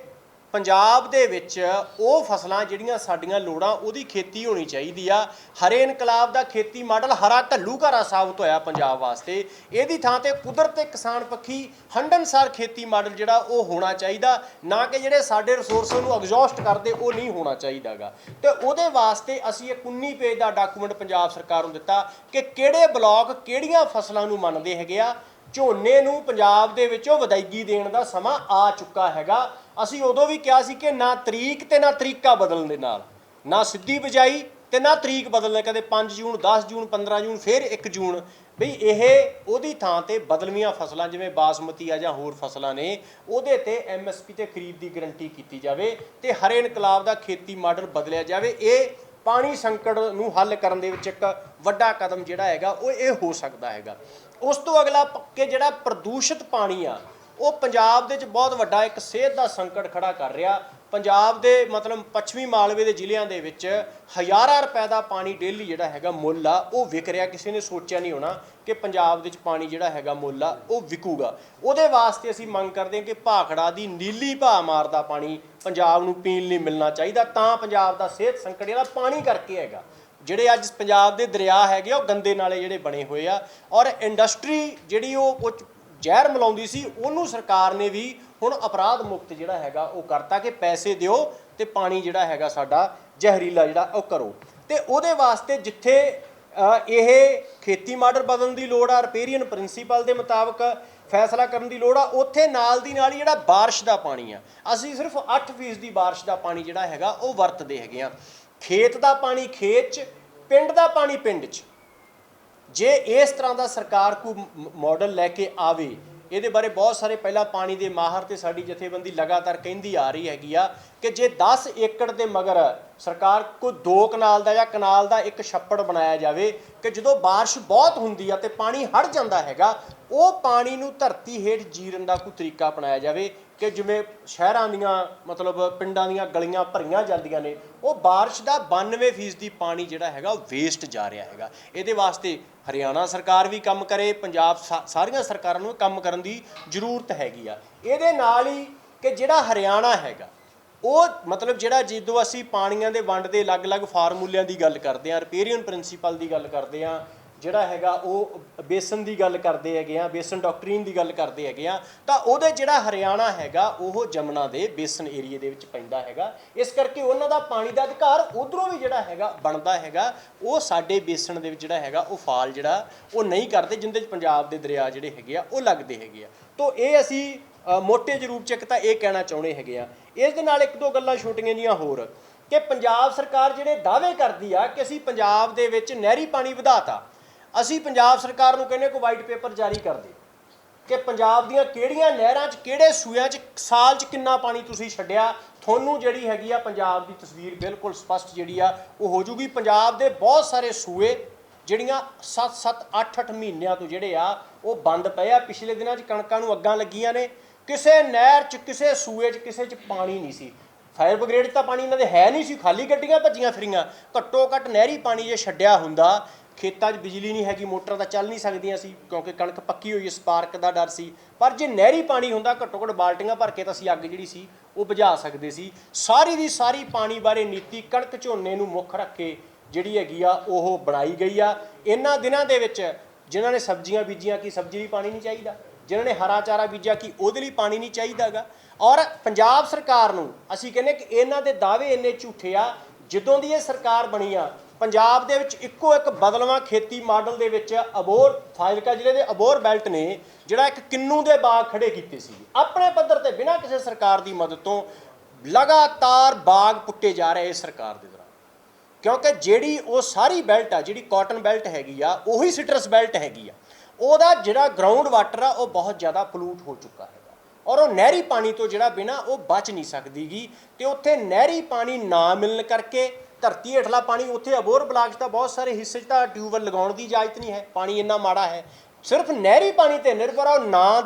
ਪੰਜਾਬ ਦੇ ਵਿੱਚ ਉਹ ਫਸਲਾਂ ਜਿਹੜੀਆਂ ਸਾਡੀਆਂ ਲੋੜਾਂ ਉਹਦੀ ਖੇਤੀ ਹੋਣੀ ਚਾਹੀਦੀ ਆ। ਹਰੇ ਇਨਕਲਾਬ ਦਾ ਖੇਤੀ ਮਾਡਲ ਹਰਾ ਢੱਲੂ ਘਰਾ ਸਾਬਤ ਹੋਇਆ ਪੰਜਾਬ ਵਾਸਤੇ। ਇਹਦੀ ਥਾਂ ਤੇ ਕੁਦਰਤ ਤੇ ਕਿਸਾਨ ਪੱਖੀ ਹੰਡਨਸਾਰ ਖੇਤੀ ਮਾਡਲ ਜਿਹੜਾ ਉਹ ਹੋਣਾ ਚਾਹੀਦਾ। ਨਾ ਕਿ ਜਿਹੜੇ ਸਾਡੇ ਰਿਸੋਰਸ ਨੂੰ ਐਗਜ਼ੌਸਟ ਕਰਦੇ, ਉਹ ਨਹੀਂ ਹੋਣਾ ਚਾਹੀਦਾਗਾ। ਤੇ ਉਹਦੇ ਵਾਸਤੇ ਅਸੀਂ ਇੱਕ 19 ਪੇਜ ਦਾ ਡਾਕੂਮੈਂਟ ਪੰਜਾਬ ਸਰਕਾਰ ਨੂੰ ਦਿੱਤਾ ਕਿ ਕਿਹੜੇ ਬਲਾਕ ਕਿਹੜੀਆਂ ਫਸਲਾਂ ਨੂੰ ਮੰਨਦੇ ਹੈਗੇ ਆ। ਝੋਨੇ ਨੂੰ ਪੰਜਾਬ ਦੇ ਵਿੱਚੋਂ ਵਿਦਾਇਗੀ ਦੇਣ ਦਾ ਸਮਾਂ ਆ ਚੁੱਕਾ ਹੈਗਾ। ਅਸੀਂ ਉਦੋਂ ਵੀ ਕਿਹਾ ਸੀ ਕਿ ਨਾ ਤਰੀਕ ਤੇ ਨਾ ਤਰੀਕਾ ਬਦਲਣ ਦੇ ਨਾਲ। ਨਾ ਸਿੱਧੀ ਬਜਾਈ ਤੇ ਨਾ ਤਰੀਕ ਬਦਲਣਾ, ਕਦੇ 5 ਜੂਨ 10 ਜੂਨ 15 ਜੂਨ, ਫਿਰ 1 ਜੂਨ। ਬਈ ਇਹ ਉਹਦੀ ਥਾਂ ਤੇ ਬਦਲਵੀਆਂ ਫਸਲਾਂ, ਜਿਵੇਂ ਬਾਸਮਤੀ ਆ ਜਾਂ ਹੋਰ ਫਸਲਾਂ ਨੇ, ਉਹਦੇ ਤੇ ਐਮਐਸਪੀ ਤੇ ਖਰੀਦ ਦੀ ਗਰੰਟੀ ਕੀਤੀ ਜਾਵੇ ਤੇ ਹਰੇ ਇਨਕਲਾਬ ਦਾ ਖੇਤੀ ਮਾਡਲ ਬਦਲਿਆ ਜਾਵੇ। ਇਹ ਪਾਣੀ ਸੰਕਟ ਨੂੰ ਹੱਲ ਕਰਨ ਦੇ ਵਿੱਚ ਇੱਕ ਵੱਡਾ ਕਦਮ ਜਿਹੜਾ ਹੈਗਾ, ਉਹ ਇਹ ਹੋ ਸਕਦਾ ਹੈਗਾ। ਉਸ ਤੋਂ ਅਗਲਾ ਪੱਕੇ ਜਿਹੜਾ ਪ੍ਰਦੂਸ਼ਿਤ ਪਾਣੀ ਆ, ਉਹ ਪੰਜਾਬ ਦੇ ਵਿੱਚ ਬਹੁਤ ਵੱਡਾ ਇੱਕ ਸਿਹਤ ਦਾ ਸੰਕਟ ਖੜਾ ਕਰ ਰਿਹਾ। ਪੰਜਾਬ ਦੇ ਮਤਲਬ ਪੱਛਮੀ ਮਾਲਵੇ ਦੇ ਜ਼ਿਲ੍ਹਿਆਂ ਦੇ ਵਿੱਚ ਹਜ਼ਾਰਾਂ ਰੁਪਏ ਦਾ ਪਾਣੀ ਡੇਲੀ ਜਿਹੜਾ ਹੈਗਾ ਮੁੱਲ ਆ, ਉਹ ਵਿਕ ਰਿਹਾ। ਕਿਸੇ ਨੇ ਸੋਚਿਆ ਨਹੀਂ ਹੋਣਾ ਕਿ ਪੰਜਾਬ ਦੇ ਵਿੱਚ ਪਾਣੀ ਜਿਹੜਾ ਹੈਗਾ ਮੁੱਲ ਆ, ਉਹ ਵਿਕੂਗਾ। ਉਹਦੇ ਵਾਸਤੇ ਅਸੀਂ ਮੰਗ ਕਰਦੇ ਹਾਂ ਕਿ ਭਾਖੜਾ ਦੀ ਨੀਲੀ ਭਾ ਮਾਰਦਾ ਪਾਣੀ ਪੰਜਾਬ ਨੂੰ ਪੀਣ ਲਈ ਮਿਲਣਾ ਚਾਹੀਦਾ। ਤਾਂ ਪੰਜਾਬ ਦਾ ਸਿਹਤ ਸੰਕਟ ਜਿਹੜਾ ਪਾਣੀ ਕਰਕੇ ਹੈਗਾ। ਜਿਹੜੇ ਅੱਜ ਪੰਜਾਬ ਦੇ ਦਰਿਆ ਹੈਗੇ ਆ, ਉਹ ਗੰਦੇ ਨਾਲੇ ਜਿਹੜੇ ਬਣੇ ਹੋਏ ਆ। ਔਰ ਇੰਡਸਟਰੀ ਜਿਹੜੀ ਉਹ ਉਹ ਜ਼ਹਿਰ ਮਿਲਾਉਂਦੀ ਸੀ ਉਹਨੂੰ ਸਰਕਾਰ ਨੇ ਵੀ ਹੁਣ ਅਪਰਾਧ ਮੁਕਤ ਜਿਹੜਾ ਹੈਗਾ ਉਹ ਕਰਤਾ ਕਿ ਪੈਸੇ ਦਿਓ ਤੇ ਪਾਣੀ ਜਿਹੜਾ ਹੈਗਾ ਸਾਡਾ ਜ਼ਹਿਰੀਲਾ ਜਿਹੜਾ ਉਹ ਕਰੋ। ਤੇ ਉਹਦੇ ਵਾਸਤੇ ਜਿੱਥੇ ਇਹ ਖੇਤੀ ਮਾਡਲ ਬਦਲਣ ਦੀ ਲੋੜ ਆ ਰਿਪੇਰੀਅਨ ਪ੍ਰਿੰਸੀਪਲ ਦੇ ਮੁਤਾਬਕ ਫੈਸਲਾ ਕਰਨ ਦੀ ਲੋੜ ਆ ਉੱਥੇ ਨਾਲ ਦੀ ਨਾਲ ਹੀ ਜਿਹੜਾ ਬਾਰਿਸ਼ ਦਾ ਪਾਣੀ ਆ ਅਸੀਂ ਸਿਰਫ 8% ਦੀ ਬਾਰਿਸ਼ ਦਾ ਪਾਣੀ ਜਿਹੜਾ ਹੈਗਾ ਉਹ ਵਰਤਦੇ ਹੈਗੇ ਆ। ਖੇਤ ਦਾ ਪਾਣੀ ਖੇਤ 'ਚ, ਪਿੰਡ ਦਾ ਪਾਣੀ ਪਿੰਡ 'ਚ। ਜੇ ਇਸ ਤਰ੍ਹਾਂ ਦਾ ਸਰਕਾਰ ਕੋਈ ਮ- ਮਾਡਲ ਲੈ ਕੇ ਆਵੇ, ਇਹਦੇ ਬਾਰੇ ਬਹੁਤ ਸਾਰੇ ਪਹਿਲਾਂ ਪਾਣੀ ਦੇ ਮਾਹਰ ਤੇ ਸਾਡੀ ਜਥੇਬੰਦੀ ਲਗਾਤਾਰ ਕਹਿੰਦੀ ਆ ਰਹੀ ਹੈਗੀ ਆ ਕਿ ਜੇ 10 ਏਕੜ ਦੇ ਮਗਰ ਸਰਕਾਰ ਕੋਈ ਦੋ ਕਨਾਲ ਦਾ ਜਾਂ ਕਨਾਲ ਦਾ ਇੱਕ ਛੱਪੜ ਬਣਾਇਆ ਜਾਵੇ ਕਿ ਜਦੋਂ ਬਾਰਿਸ਼ ਬਹੁਤ ਹੁੰਦੀ ਆ ਤੇ ਪਾਣੀ ਹੜ ਜਾਂਦਾ ਹੈਗਾ, ਉਹ ਪਾਣੀ ਨੂੰ ਧਰਤੀ ਹੇਠ ਜੀਰਨ ਦਾ ਕੋਈ ਤਰੀਕਾ ਅਪਣਾਇਆ ਜਾਵੇ ਕਿ ਜਿਵੇਂ ਸ਼ਹਿਰਾਂ ਦੀਆਂ, ਮਤਲਬ ਪਿੰਡਾਂ ਦੀਆਂ ਗਲੀਆਂ ਭਰੀਆਂ ਜਾਂਦੀਆਂ ਨੇ, ਉਹ ਬਾਰਿਸ਼ ਦਾ 92% ਦੀ ਪਾਣੀ ਜਿਹੜਾ ਹੈਗਾ, ਉਹ ਵੇਸਟ ਜਾ ਰਿਹਾ ਹੈਗਾ। ਇਹਦੇ ਵਾਸਤੇ ਹਰਿਆਣਾ ਸਰਕਾਰ ਵੀ ਕੰਮ ਕਰੇ, ਪੰਜਾਬ ਸਾ- ਸਾਰੀਆਂ ਸਰਕਾਰਾਂ ਨੂੰ ਕੰਮ ਕਰਨ ਦੀ ਜ਼ਰੂਰਤ ਹੈਗੀ ਆ। ਇਹਦੇ ਨਾਲ ਹੀ ਕਿ ਜਿਹੜਾ ਹਰਿਆਣਾ ਹੈਗਾ, ਉਹ ਮਤਲਬ ਜਿਹੜਾ ਜਦੋਂ ਅਸੀਂ ਪਾਣੀਆਂ ਦੇ ਵੰਡ ਦੇ ਅਲੱਗ-ਅਲੱਗ ਫਾਰਮੂਲਿਆਂ ਦੀ ਗੱਲ ਕਰਦੇ ਆ ਰਿਪੇਰੀਅਨ ਪ੍ਰਿੰਸੀਪਲ ਦੀ ਗੱਲ ਕਰਦੇ ਆ ਜਿਹੜਾ ਹੈਗਾ ਉਹ ਬੇਸਨ ਦੀ ਗੱਲ ਕਰਦੇ ਹੈਗੇ ਆ, ਬੇਸਨ ਡਾਕਟਰੀਨ ਦੀ ਗੱਲ ਕਰਦੇ ਹੈਗੇ ਆ, ਤਾਂ ਉਹਦੇ ਜਿਹੜਾ ਹਰਿਆਣਾ ਹੈਗਾ, ਉਹ ਜਮਨਾ ਦੇ ਬੇਸਨ ਏਰੀਏ ਦੇ ਵਿੱਚ ਪੈਂਦਾ ਹੈਗਾ। ਇਸ ਕਰਕੇ ਉਹਨਾਂ ਦਾ ਪਾਣੀ ਦਾ ਅਧਿਕਾਰ ਉਧਰੋਂ ਵੀ ਜਿਹੜਾ ਹੈਗਾ ਬਣਦਾ ਹੈਗਾ, ਉਹ ਸਾਡੇ ਬੇਸਨ ਦੇ ਵਿੱਚ ਜਿਹੜਾ ਹੈਗਾ, ਉਹ ਫਾਲ ਜਿਹੜਾ, ਉਹ ਨਹੀਂ ਕਰਦੇ, ਜਿੰਦੇ ਚ ਪੰਜਾਬ ਦੇ ਦਰਿਆ ਜਿਹੜੇ ਹੈਗੇ ਆ, ਉਹ ਲੱਗਦੇ ਹੈਗੇ ਆ। ਤੋਂ ਇਹ ਅਸੀਂ ਮੋਟੇ ਮੋٹے ਜਿਹੇ ਰੂਪ ਚ ਇੱਕ ਤਾਂ ਇਹ ਕਹਿਣਾ ਚਾਹੁੰਦੇ ਹੈਗੇ ਆ। ਇਸ ਦੇ ਨਾਲ ਇੱਕ ਦੋ ਗੱਲਾਂ ਛੋਟੀਆਂ ਜੀਆਂ ਹੋਰ, ਕਿ ਪੰਜਾਬ ਸਰਕਾਰ ਜਿਹੜੇ ਦਾਅਵੇ ਕਰਦੀ ਆ ਕਿ ਅਸੀਂ ਪੰਜਾਬ ਦੇ ਵਿੱਚ ਨਹਿਰੀ ਪਾਣੀ ਵਧਾਤਾ ਅਸੀਂ ਪੰਜਾਬ ਸਰਕਾਰ ਨੂੰ ਕਹਿੰਦੇ ਕੋਈ ਵਾਈਟ ਪੇਪਰ ਜਾਰੀ ਕਰ ਦੇ ਕਿ ਪੰਜਾਬ ਦੀਆਂ ਕਿਹੜੀਆਂ ਨਹਿਰਾਂ 'ਚ, ਕਿਹੜੇ ਸੂਇਆਂ 'ਚ, ਸਾਲ 'ਚ ਕਿੰਨਾ ਪਾਣੀ ਤੁਸੀਂ ਛੱਡਿਆ, ਤੁਹਾਨੂੰ ਜਿਹੜੀ ਹੈਗੀ ਆ ਪੰਜਾਬ ਦੀ ਤਸਵੀਰ ਬਿਲਕੁਲ ਸਪਸ਼ਟ ਜਿਹੜੀ ਆ, ਉਹ ਹੋ ਜੂਗੀ। ਪੰਜਾਬ ਦੇ ਬਹੁਤ ਸਾਰੇ ਸੂਏ ਜਿਹੜੀਆਂ 7-7 8-8 ਮਹੀਨਿਆਂ ਤੋਂ ਜਿਹੜੇ ਆ, ਉਹ ਬੰਦ ਪਏ ਆ। ਪਿਛਲੇ ਦਿਨਾਂ 'ਚ ਕਣਕਾਂ ਨੂੰ ਅੱਗਾਂ ਲੱਗੀਆਂ ਨੇ। ਕਿਸੇ ਨਹਿਰ 'ਚ, ਕਿਸੇ ਸੂਏ 'ਚ, ਕਿਸੇ 'ਚ ਪਾਣੀ ਨਹੀਂ ਸੀ। ਫਾਇਰ ਬ੍ਰਿਗੇਡ ਤਾਂ ਪਾਣੀ ਇਹਨਾਂ ਦੇ ਹੈ ਨਹੀਂ ਸੀ, ਖਾਲੀ ਗੱਡੀਆਂ ਭੱਜੀਆਂ ਫਿਰੀਆਂ। ਘੱਟੋ ਘੱਟ ਨਹਿਰੀ ਪਾਣੀ ਜੇ ਛੱਡਿਆ ਹੁੰਦਾ, ਖੇਤਾਂ 'ਚ ਬਿਜਲੀ ਨਹੀਂ ਹੈਗੀ, ਮੋਟਰ ਤਾਂ ਚੱਲ ਨਹੀਂ ਸਕਦੀਆਂ ਸੀ, ਕਿਉਂਕਿ ਕਣਕ ਪੱਕੀ ਹੋਈ, ਸਪਾਰਕ ਦਾ ਡਰ ਸੀ। ਪਰ ਜੇ ਨਹਿਰੀ ਪਾਣੀ ਹੁੰਦਾ, ਘੱਟੋ ਘੱਟ ਬਾਲਟੀਆਂ ਭਰ ਕੇ ਤਾਂ ਅਸੀਂ ਅੱਗ ਜਿਹੜੀ ਸੀ, ਉਹ ਬੁਝਾ ਸਕਦੇ ਸੀ। ਸਾਰੀ ਦੀ ਸਾਰੀ ਪਾਣੀ ਬਾਰੇ ਨੀਤੀ ਕਣਕ ਝੋਨੇ ਨੂੰ ਮੁੱਖ ਰੱਖ ਕੇ ਜਿਹੜੀ ਹੈਗੀ ਆ, ਉਹ ਬਣਾਈ ਗਈ ਆ। ਇਹਨਾਂ ਦਿਨਾਂ ਦੇ ਵਿੱਚ ਜਿਨ੍ਹਾਂ ਨੇ ਸਬਜ਼ੀਆਂ ਬੀਜੀਆਂ ਕੀ ਸਬਜ਼ੀ ਲਈ ਪਾਣੀ ਨਹੀਂ ਚਾਹੀਦਾ? ਜਿਨ੍ਹਾਂ ਨੇ ਹਰਾ ਚਾਰਾ ਬੀਜਿਆ ਕੀ ਉਹਦੇ ਲਈ ਪਾਣੀ ਨਹੀਂ ਚਾਹੀਦਾਗਾ? ਔਰ ਪੰਜਾਬ ਸਰਕਾਰ ਨੂੰ ਅਸੀਂ ਕਹਿੰਦੇ ਕਿ ਇਹਨਾਂ ਦੇ ਦਾਅਵੇ ਇੰਨੇ ਝੂਠੇ ਆ, ਜਦੋਂ ਦੀ ਇਹ ਸਰਕਾਰ ਬਣੀ ਆ, ਪੰਜਾਬ ਦੇ ਵਿੱਚ ਇੱਕੋ ਇੱਕ ਬਦਲਵਾਂ ਖੇਤੀ ਮਾਡਲ ਦੇ ਵਿੱਚ ਅਬੋਰ ਫਾਜ਼ਿਲਕਾ ਜ਼ਿਲ੍ਹੇ ਦੇ ਅਬੋਰ ਬੈਲਟ ਨੇ ਜਿਹੜਾ ਇੱਕ ਕਿੰਨੂ ਦੇ ਬਾਗ ਖੜੇ ਕੀਤੇ ਸੀ। ਆਪਣੇ ਪੱਧਰ ਤੇ ਬਿਨਾਂ ਕਿਸੇ ਸਰਕਾਰ ਦੀ ਮਦਦ ਤੋਂ ਲਗਾਤਾਰ ਬਾਗ ਪੁੱਟੇ ਜਾ ਰਹੇ ਇਸ ਸਰਕਾਰ ਦੇ ਦੌਰਾਨ। ਕਿਉਂਕਿ ਜਿਹੜੀ ਉਹ ਸਾਰੀ ਬੈਲਟ ਆ, ਜਿਹੜੀ ਕਾਟਨ ਬੈਲਟ ਹੈਗੀ ਆ, ਉਹੀ ਸਿਟਰਸ ਬੈਲਟ ਹੈਗੀ ਆ, ਉਹਦਾ ਜਿਹੜਾ ਗਰਾਊਂਡ ਵਾਟਰ ਆ, ਉਹ ਬਹੁਤ ਜ਼ਿਆਦਾ ਪੋਲੂਟ ਹੋ ਚੁੱਕਾ ਹੈ। ਔਰ ਉਹ ਨਹਿਰੀ ਪਾਣੀ ਤੋਂ ਜਿਹੜਾ ਬਿਨਾ ਉਹ ਬਚ ਨਹੀਂ ਸਕਦੀਗੀ। ਤੇ ਉੱਥੇ ਨਹਿਰੀ ਪਾਣੀ ਨਾ ਮਿਲਣ ਕਰਕੇ ਧਰਤੀ ਹੇਠਲਾ ਪਾਣੀ, ਉੱਥੇ ਅਬੋਰ ਬਲਾਕ 'ਚ ਤਾਂ ਬਹੁਤ ਸਾਰੇ ਹਿੱਸੇ 'ਚ ਤਾਂ ਟਿਊਬਵੈੱਲ ਲਗਾਉਣ ਦੀ ਇਜਾਜ਼ਤ ਨਹੀਂ ਹੈ। ਪਾਣੀ ਇੰਨਾ ਮਾੜਾ ਹੈ। ਸਿਰਫ ਨਹਿਰੀ ਪਾਣੀ ਤੇ ਨਿਰਭਰ ਆ, ਉਹ ਨਾ